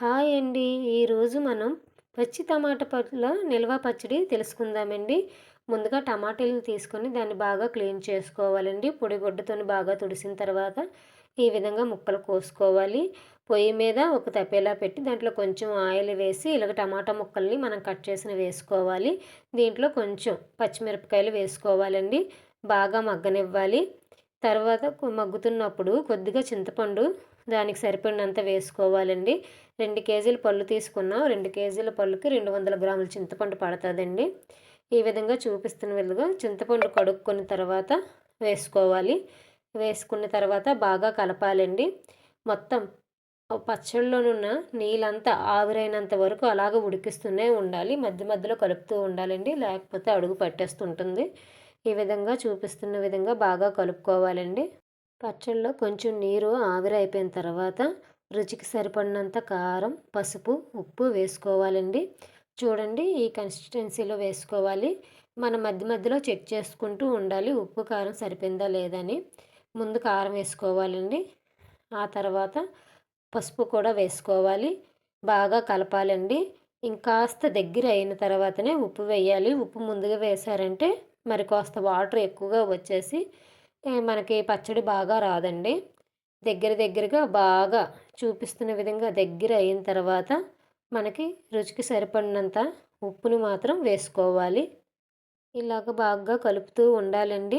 Hi అండి. ఈరోజు మనం పచ్చి టమాటా పళ్ళ నిల్వ పచ్చడి తెలుసుకుందామండి. ముందుగా టమాటాలు తీసుకొని దాన్ని బాగా క్లీన్ చేసుకోవాలండి. పొడి బాగా తుడిసిన తర్వాత ఈ విధంగా ముక్కలు కోసుకోవాలి. పొయ్యి మీద ఒక తపేలా పెట్టి దాంట్లో కొంచెం ఆయిల్ వేసి ఇలాగ టమాటా ముక్కల్ని మనం కట్ చేసిన వేసుకోవాలి. దీంట్లో కొంచెం పచ్చిమిరపకాయలు వేసుకోవాలండి. బాగా మగ్గనివ్వాలి. తర్వాత మగ్గుతున్నప్పుడు కొద్దిగా చింతపండు దానికి సరిపడినంత వేసుకోవాలండి. రెండు కేజీల పళ్ళు తీసుకున్నాం. రెండు కేజీల పళ్ళుకి రెండు వందల గ్రాముల చింతపండు పడుతుందండి. ఈ విధంగా చూపిస్తున్న విధంగా చింతపండు కడుక్కున్న తర్వాత వేసుకోవాలి. వేసుకున్న తర్వాత బాగా కలపాలండి. మొత్తం పచ్చళ్ళలోనున్న నీళ్ళంతా ఆవిరైనంత వరకు అలాగ ఉడికిస్తూనే ఉండాలి. మధ్య మధ్యలో కలుపుతూ ఉండాలండి. లేకపోతే అడుగు పట్టేస్తుంటుంది. ఈ విధంగా చూపిస్తున్న విధంగా బాగా కలుపుకోవాలండి. పచ్చళ్ళలో కొంచెం నీరు ఆవిరైపోయిన తర్వాత రుచికి సరిపడినంత కారం పసుపు ఉప్పు వేసుకోవాలండి. చూడండి ఈ కన్సిస్టెన్సీలో వేసుకోవాలి. మన మధ్య మధ్యలో చెక్ చేసుకుంటూ ఉండాలి ఉప్పు కారం సరిపోయిందా లేదని ముందు కారం వేసుకోవాలండి. ఆ తర్వాత పసుపు కూడా వేసుకోవాలి. బాగా కలపాలండి. ఇంకాస్త దగ్గర అయిన తర్వాతనే ఉప్పు వేయాలి. ఉప్పు ముందుగా వేశారంటే మరి కాస్త వాటర్ ఎక్కువగా వచ్చేసి మనకి పచ్చడి బాగా రాదండి. దగ్గర దగ్గరగా బాగా చూపిస్తున్న విధంగా దగ్గర అయిన తర్వాత మనకి రుచికి సరిపడినంత ఉప్పుని మాత్రం వేసుకోవాలి. ఇలాగ బాగా కలుపుతూ ఉండాలండి.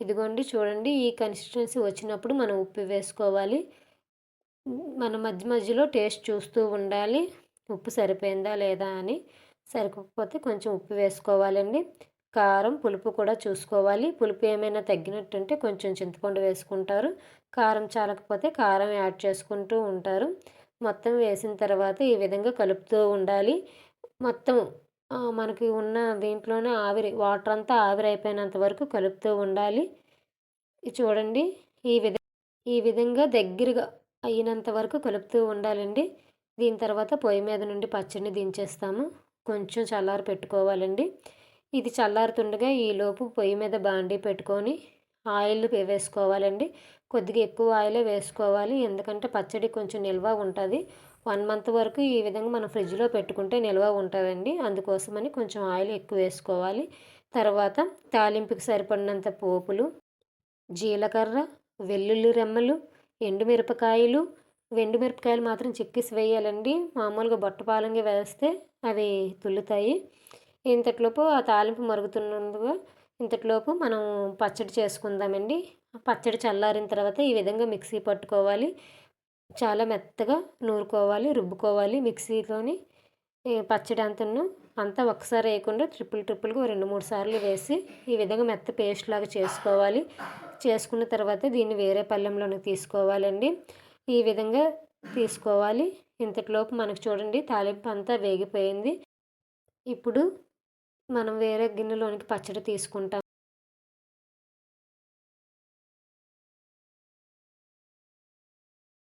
ఇదిగోండి చూడండి ఈ కన్సిస్టెన్సీ వచ్చినప్పుడు మనం ఉప్పు వేసుకోవాలి. మన మధ్య మధ్యలో టేస్ట్ చూస్తూ ఉండాలి. ఉప్పు సరిపోయిందా లేదా అని సరిపోకపోతే కొంచెం ఉప్పు వేసుకోవాలండి. కారం పులుపు కూడా చూసుకోవాలి. పులుపు ఏమైనా తగ్గినట్టుంటే కొంచెం చింతపండు వేసుకుంటారు. కారం చాలకపోతే కారం యాడ్ చేసుకుంటూ ఉంటారు. మొత్తం వేసిన తర్వాత ఈ విధంగా కలుపుతూ ఉండాలి. మొత్తం మనకి ఉన్న దీంట్లోనే ఆవిరి వాటర్ అంతా ఆవిరి అయిపోయినంత వరకు కలుపుతూ ఉండాలి. చూడండి ఈ విధ ఈ విధంగా దగ్గరగా అయినంత వరకు కలుపుతూ ఉండాలండి. దీని తర్వాత పొయ్యి మీద నుండి పచ్చడిని దించేస్తాము. కొంచెం చల్లారి పెట్టుకోవాలండి ఇది చల్లారుతుండగా ఈలోపు పొయ్యి మీద బాండీ పెట్టుకొని ఆయిల్ వేసుకోవాలండి. కొద్దిగా ఎక్కువ ఆయిలే వేసుకోవాలి. ఎందుకంటే పచ్చడి కొంచెం నిల్వ ఉంటుంది. వన్ మంత్ వరకు ఈ విధంగా మనం ఫ్రిడ్జ్లో పెట్టుకుంటే నిల్వ ఉంటుందండి. అందుకోసమని కొంచెం ఆయిల్ ఎక్కువ వేసుకోవాలి. తర్వాత తాలింపుకి సరిపడినంత పోపులు జీలకర్ర వెల్లుల్లి రెమ్మలు ఎండుమిరపకాయలు. మిరపకాయలు మాత్రం చిక్కిసి వేయాలండి. మామూలుగా బొట్టపాలంగా వేస్తే అవి తుల్లుతాయి. ఇంతట్లోపు ఆ తాలింపు మరుగుతున్నందుగా ఇంతట్లోపు మనం పచ్చడి చేసుకుందామండి. పచ్చడి చల్లారిన తర్వాత ఈ విధంగా మిక్సీ పట్టుకోవాలి. చాలా మెత్తగా నూరుకోవాలి రుబ్బుకోవాలి మిక్సీలోని పచ్చడి అంతను. అంతా ఒకసారి వేయకుండా ట్రిపుల్ ట్రిపుల్గా రెండు మూడు సార్లు వేసి ఈ విధంగా మెత్త పేస్ట్ లాగా చేసుకోవాలి. చేసుకున్న తర్వాత దీన్ని వేరే పళ్ళెంలోకి తీసుకోవాలండి. ఈ విధంగా తీసుకోవాలి. ఇంతటిలోపు మనకు చూడండి తాలింపు అంతా వేగిపోయింది. ఇప్పుడు మనం వేరే గిన్నెలోనికి పచ్చడి తీసుకుంటాం.